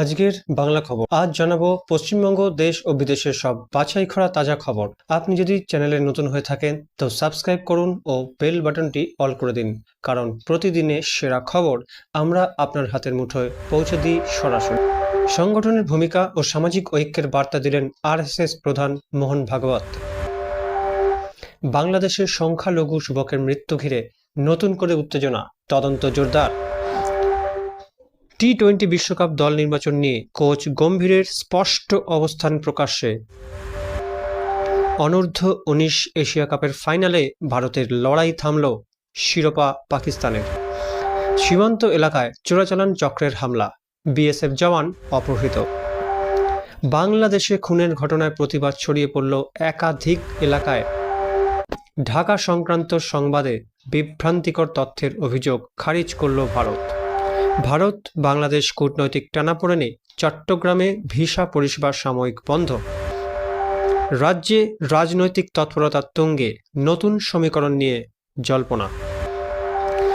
আজকের বাংলা খবর। আজ জানাব পশ্চিমবঙ্গ, দেশ ও বিদেশের সব বাছাই করা তাজা খবর। আপনি যদি চ্যানেলে নতুন হয়ে থাকেন, তো সাবস্ক্রাইব করুন ও বেল বাটনটি অল করে দিন। কারণ প্রতিদিনের সেরা খবর আমরা আপনার হাতের মুঠোয় পৌঁছে দিই সরাসরি। সংগঠনের ভূমিকা ও সামাজিক ঐক্যের বার্তা দিলেন আরএসএস প্রধান মোহন ভাগবত। বাংলাদেশের সংখ্যালঘু যুবকের মৃত্যু ঘিরে নতুন করে উত্তেজনা, তদন্ত জোরদার। টি টোয়েন্টি বিশ্বকাপ দল নির্বাচন নিয়ে কোচ গম্ভীরের স্পষ্ট অবস্থান প্রকাশ্যে। অনূর্ধ্ব উনিশ এশিয়া কাপের ফাইনালে ভারতের লড়াই থামল শিরোপা পাকিস্তানের। সীমান্ত এলাকায় চোরাচালান চক্রের হামলা, বিএসএফ জওয়ান অপহৃত। বাংলাদেশে খুনের ঘটনায় প্রতিবাদ ছড়িয়ে পড়ল একাধিক এলাকায়। ঢাকা সংক্রান্ত সংবাদে বিভ্রান্তিকর তথ্যের অভিযোগ খারিজ করল ভারত। ভারত, বাংলাদেশ কূটনৈতিক টানাপোড়েনে চট্টগ্রামে ভিসা পরিষেবা সাময়িক বন্ধ। রাজ্যে রাজনৈতিক তৎপরতার তুঙ্গে নতুন সমীকরণ নিয়ে জল্পনা।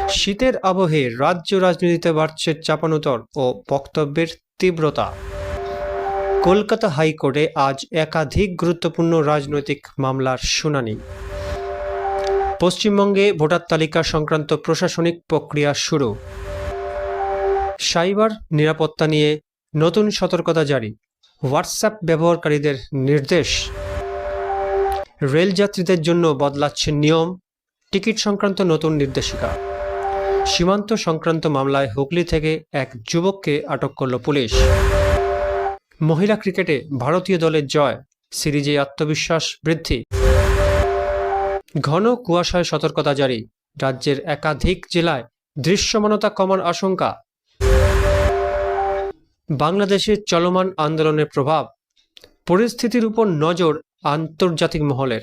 শীতের আবহে রাজ্য রাজনীতিতে বাড়ছে চাপানুতর ও বক্তব্যের তীব্রতা। কলকাতা হাইকোর্টে আজ একাধিক গুরুত্বপূর্ণ রাজনৈতিক মামলার শুনানি। পশ্চিমবঙ্গে ভোটার তালিকা সংক্রান্ত প্রশাসনিক প্রক্রিয়া শুরু। সাইবার নিরাপত্তা নিয়ে নতুন সতর্কতা জারি। হোয়াটসঅ্যাপ ব্যবহারকারীদের নির্দেশ। রেলযাত্রীদের জন্য বদলাচ্ছে নিয়ম। টিকিট সংক্রান্ত নতুন নির্দেশিকা। সীমান্ত সংক্রান্ত মামলায় হুগলি থেকে এক যুবককে আটক করল পুলিশ। মহিলা ক্রিকেটে ভারতীয় দলের জয়। সিরিজে আত্মবিশ্বাস বৃদ্ধি। ঘন কুয়াশায় সতর্কতা জারি। রাজ্যের একাধিক জেলায় দৃশ্যমানতা কমার আশঙ্কা। বাংলাদেশের চলমান আন্দোলনের প্রভাব, পরিস্থিতির উপর নজর আন্তর্জাতিক মহলের।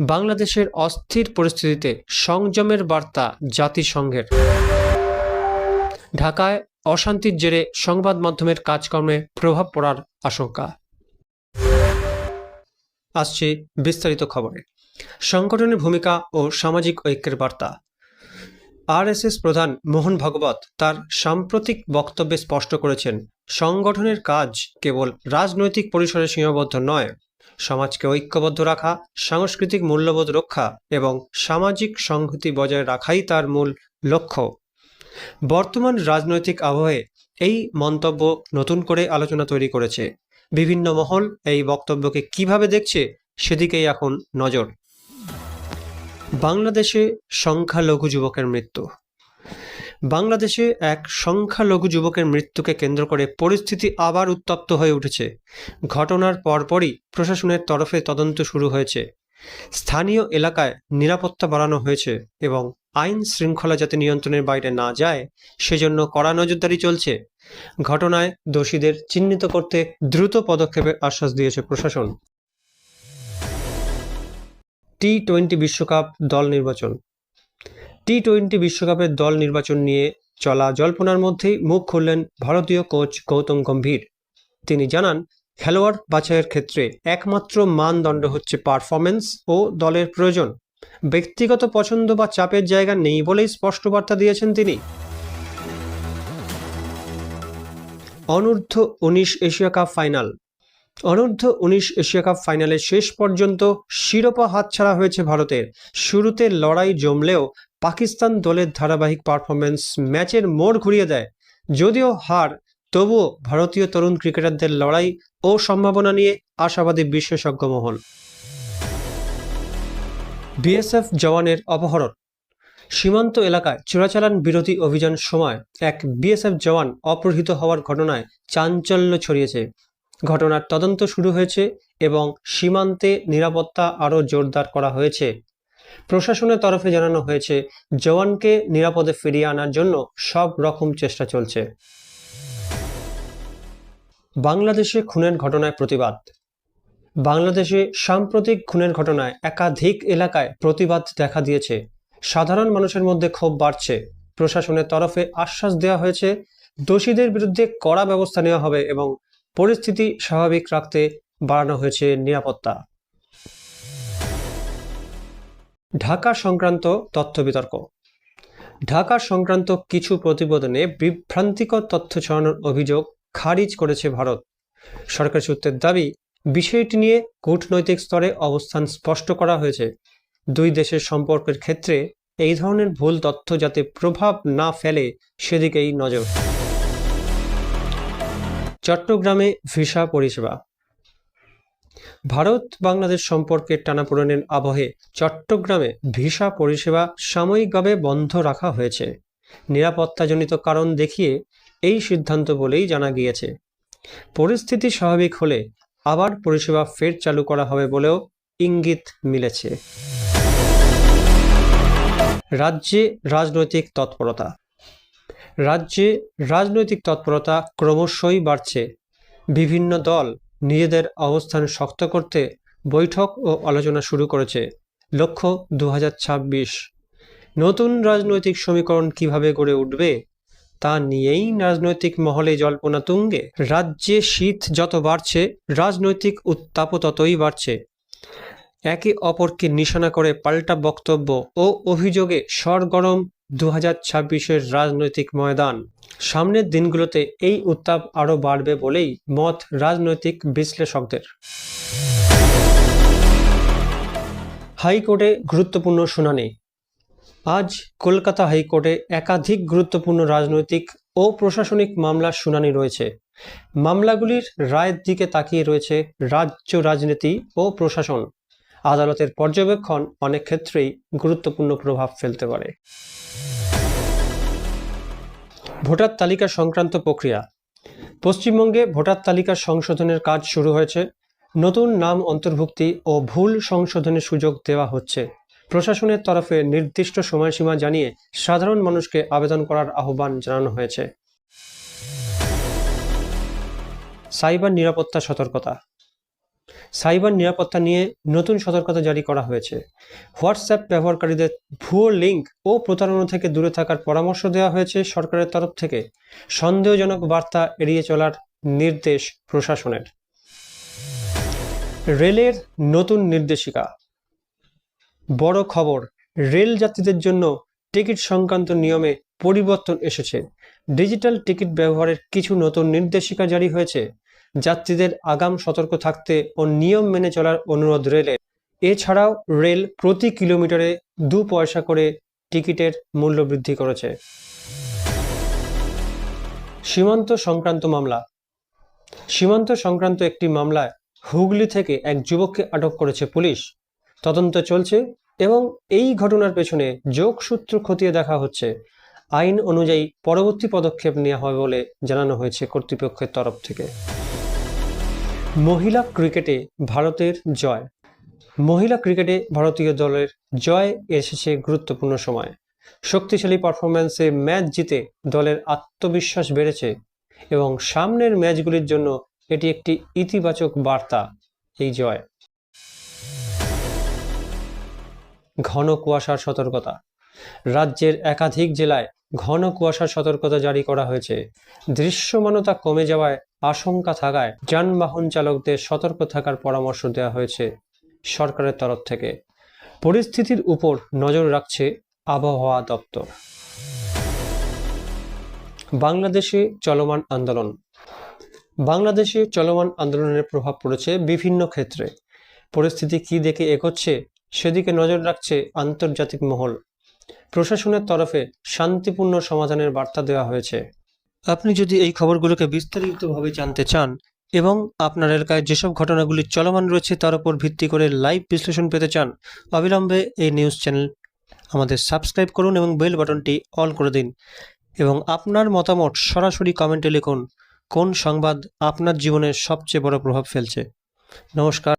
বাংলাদেশের অস্থির পরিস্থিতিতে সংযমের বার্তা জাতিসংঘের। ঢাকায় অশান্তির জেরে সংবাদ মাধ্যমের কাজকর্মে প্রভাব পড়ার আশঙ্কা। আসছে বিস্তারিত খবরে। সংগঠনের ভূমিকা ও সামাজিক ঐক্যের বার্তা। আরএসএস প্রধান মোহন ভাগবত তার সাম্প্রতিক বক্তব্যে স্পষ্ট করেছেন, সংগঠনের কাজ কেবল রাজনৈতিক পরিসরে সীমাবদ্ধ নয়, সমাজকে ঐক্যবদ্ধ রাখা, সাংস্কৃতিক মূল্যবোধ রক্ষা এবং সামাজিক সংহতি বজায় রাখাই তার মূল লক্ষ্য। বর্তমান রাজনৈতিক আবহে এই মন্তব্য নতুন করে আলোচনা তৈরি করেছে। বিভিন্ন মহল এই বক্তব্যকে কীভাবে দেখছে সেদিকেই এখন নজর। বাংলাদেশে সংখ্যালঘু যুবকের মৃত্যু। বাংলাদেশে এক সংখ্যালঘু যুবকের মৃত্যুকে কেন্দ্র করে পরিস্থিতি আবার উত্তপ্ত হয়ে উঠেছে। ঘটনার পরপরই প্রশাসনের তরফে তদন্ত শুরু হয়েছে। স্থানীয় এলাকায় নিরাপত্তা বাড়ানো হয়েছে এবং আইন শৃঙ্খলা যাতে নিয়ন্ত্রণের বাইরে না যায়, সেজন্য কড়া নজরদারি চলছে। ঘটনায় দোষীদের চিহ্নিত করতে দ্রুত পদক্ষেপের আশ্বাস দিয়েছে প্রশাসন। টি টোয়েন্টি বিশ্বকাপ দল নির্বাচন। টি টোয়েন্টি বিশ্বকাপের দল নির্বাচন নিয়ে চলা জল্পনার মধ্যেই মুখ খুললেন ভারতীয় কোচ গৌতম গম্ভীর। তিনি জানান, খেলোয়াড় বাছাইয়ের ক্ষেত্রে একমাত্র মানদণ্ড হচ্ছে পারফরমেন্স ও দলের প্রয়োজন। ব্যক্তিগত পছন্দ বা চাপের জায়গা নেই বলেই স্পষ্ট বার্তা দিয়েছেন তিনি। অনূর্ধ্ব উনিশ এশিয়া কাপ ফাইনাল। অনূর্ধ্ব উনিশ এশিয়া কাপ ফাইনালে শেষ পর্যন্ত শিরোপা হাতছাড়া হয়েছে ভারতের। শুরুতে লড়াই জমলেও পাকিস্তান দলের ধারাবাহিক পারফরমেন্স ম্যাচের মোড় ঘুরিয়ে দেয়। যদিও হার, তবুও ভারতীয় তরুণ ক্রিকেটারদের লড়াই ও সম্ভাবনা নিয়ে আশাবাদী বিশেষজ্ঞ মহল। বিএসএফ জওয়ানের অপহরণ। সীমান্ত এলাকায় চোরাচালান বিরোধী অভিযান সময় এক বিএসএফ জওয়ান অপহৃত হওয়ার ঘটনায় চাঞ্চল্য ছড়িয়েছে। ঘটনার তদন্ত শুরু হয়েছে এবং সীমান্তে নিরাপত্তা আরও জোরদার করা হয়েছে। প্রশাসনের তরফে জানানো হয়েছে, জওয়ানকে নিরাপদে ফিরিয়ে আনার জন্য সব রকম চেষ্টা চলছে। বাংলাদেশে খুনের ঘটনায় প্রতিবাদ। বাংলাদেশে সাম্প্রতিক খুনের ঘটনায় একাধিক এলাকায় প্রতিবাদ দেখা দিয়েছে। সাধারণ মানুষের মধ্যে ক্ষোভ বাড়ছে। প্রশাসনের তরফে আশ্বাস দেওয়া হয়েছে, দোষীদের বিরুদ্ধে কড়া ব্যবস্থা নেওয়া হবে এবং পরিস্থিতি স্বাভাবিক রাখতে বাড়ানো হয়েছে নিরাপত্তা। ঢাকা সংক্রান্ত তথ্য বিতর্ক। ঢাকা সংক্রান্ত কিছু প্রতিবেদনে বিভ্রান্তিকর তথ্য ছড়ানোর অভিযোগ খারিজ করেছে ভারত। সরকার সূত্রের দাবি, বিষয়টি নিয়ে কূটনৈতিক স্তরে অবস্থান স্পষ্ট করা হয়েছে। দুই দেশের সম্পর্কের ক্ষেত্রে এই ধরনের ভুল তথ্য যাতে প্রভাব না ফেলে, সেদিকেই নজর। চট্টগ্রামে ভিসা পরিষেবা। ভারত বাংলাদেশ সম্পর্কের টানাপোড়েনের আবহে চট্টগ্রামে ভিসা পরিষেবা সাময়িকভাবে বন্ধ রাখা হয়েছে। নিরাপত্তাজনিত কারণ দেখিয়ে এই সিদ্ধান্ত বলেই জানা গিয়েছে। পরিস্থিতি স্বাভাবিক হলে আবার পরিষেবা ফের চালু করা হবে বলেও ইঙ্গিত মিলেছে। রাজ্যে রাজনৈতিক তৎপরতা। রাজ্যে রাজনৈতিক তৎপরতা ক্রমশই বাড়ছে। বিভিন্ন দল নিজেদের অবস্থান শক্ত করতে বৈঠক ও আলোচনা শুরু করেছে। লক্ষ্য দু হাজার ছাব্বিশ। নতুন রাজনৈতিক সমীকরণ কীভাবে গড়ে উঠবে, তা নিয়েই রাজনৈতিক মহলে জল্পনা তুঙ্গে। রাজ্যে শীত যত বাড়ছে, রাজনৈতিক উত্তাপও ততই বাড়ছে। একে অপরকে নিশানা করে পাল্টা বক্তব্য ও অভিযোগে সরগরম দু হাজার ছাব্বিশের রাজনৈতিক ময়দান। সামনের দিনগুলোতে এই উত্তাপ আরও বাড়বে বলেই মত রাজনৈতিক বিশ্লেষকদের। হাইকোর্টে গুরুত্বপূর্ণ শুনানি। আজ কলকাতা হাইকোর্টে একাধিক গুরুত্বপূর্ণ রাজনৈতিক ও প্রশাসনিক মামলার শুনানি রয়েছে। মামলাগুলির রায়ের দিকে তাকিয়ে রয়েছে রাজ্য রাজনীতি ও প্রশাসন। আদালতের পর্যবেক্ষণ অনেক ক্ষেত্রেই গুরুত্বপূর্ণ প্রভাব ফেলতে পারে। ভোটার তালিকা সংক্রান্ত প্রক্রিয়া। পশ্চিমবঙ্গে ভোটার তালিকা সংশোধনের কাজ শুরু হয়েছে। নতুন নাম অন্তর্ভুক্তি ও ভুল সংশোধনের সুযোগ দেওয়া হচ্ছে। প্রশাসনের তরফে নির্দিষ্ট সময়সীমা জানিয়ে সাধারণ মানুষকে আবেদন করার আহ্বান জানানো হয়েছে। সাইবার নিরাপত্তা সতর্কতা। সাইবার নিরাপত্তা নিয়ে নতুন সতর্কতা জারি করা হয়েছে। হোয়াটসঅ্যাপ ব্যবহারকারীদের ভুয়ো লিঙ্ক ও প্রতারণা থেকে দূরে থাকার পরামর্শ দেওয়া হয়েছে সরকারের তরফ থেকে। সন্দেহজনক বার্তা এড়িয়ে চলার নির্দেশ প্রশাসনের। রেলের নতুন নির্দেশিকা। বড় খবর, রেল যাত্রীদের জন্য টিকিট সংক্রান্ত নিয়মে পরিবর্তন এসেছে। ডিজিটাল টিকিট ব্যবহারের কিছু নতুন নির্দেশিকা জারি হয়েছে। যাত্রীদের আগাম সতর্ক থাকতে ও নিয়ম মেনে চলার অনুরোধ রেলের। এছাড়াও রেল প্রতি কিলোমিটারে দু পয়সা করে টিকিটের মূল্য বৃদ্ধি করেছে। সীমান্ত সংক্রান্ত মামলা। সীমান্ত সংক্রান্ত একটি মামলায় হুগলি থেকে এক যুবককে আটক করেছে পুলিশ। তদন্ত চলছে এবং এই ঘটনার পেছনে যোগসূত্র খতিয়ে দেখা হচ্ছে। আইন অনুযায়ী পরবর্তী পদক্ষেপ নেওয়া হবে বলে জানানো হয়েছে কর্তৃপক্ষের তরফ থেকে। মহিলা ক্রিকেটে ভারতের জয়। মহিলা ক্রিকেটে ভারতীয় দলের জয় এসেছে গুরুত্বপূর্ণ সময়। শক্তিশালী পারফরম্যান্সে ম্যাচ জিতে দলের আত্মবিশ্বাস বেড়েছে এবং সামনের ম্যাচগুলির জন্য এটি একটি ইতিবাচক বার্তা, এই জয়। ঘন কুয়াশার সতর্কতা। রাজ্যের একাধিক জেলায় ঘন কুয়াশার সতর্কতা জারি করা হয়েছে। দৃশ্যমানতা কমে যাওয়ায় আশঙ্কা থাকায় যানবাহন চালকদের সতর্ক থাকার পরামর্শ দেওয়া হয়েছে সরকারের তরফ থেকে। পরিস্থিতির উপর নজর রাখছে আবহাওয়া দপ্তর। বাংলাদেশে চলমান আন্দোলন। বাংলাদেশে চলমান আন্দোলনের প্রভাব পড়েছে বিভিন্ন ক্ষেত্রে। পরিস্থিতি কি দেখে এগোচ্ছে সেদিকে নজর রাখছে আন্তর্জাতিক মহল। প্রশাসনের তরফে শান্তিপূর্ণ সমাধানের বার্তা দেওয়া হয়েছে। আপনি যদি এই খবরগুলোকে বিস্তারিতভাবে জানতে চান এবং আপনার এলাকায় যেসব ঘটনাগুলি চলমান রয়েছে তার উপর ভিত্তি করে লাইভ বিশ্লেষণ পেতে চান, অবিলম্বে এই নিউজ চ্যানেল আমাদের সাবস্ক্রাইব করুন এবং বেল বাটনটি অল করে দিন এবং আপনার মতামত সরাসরি কমেন্টে লিখুন, কোন সংবাদ আপনার জীবনে সবচেয়ে বড় প্রভাব ফেলছে। নমস্কার।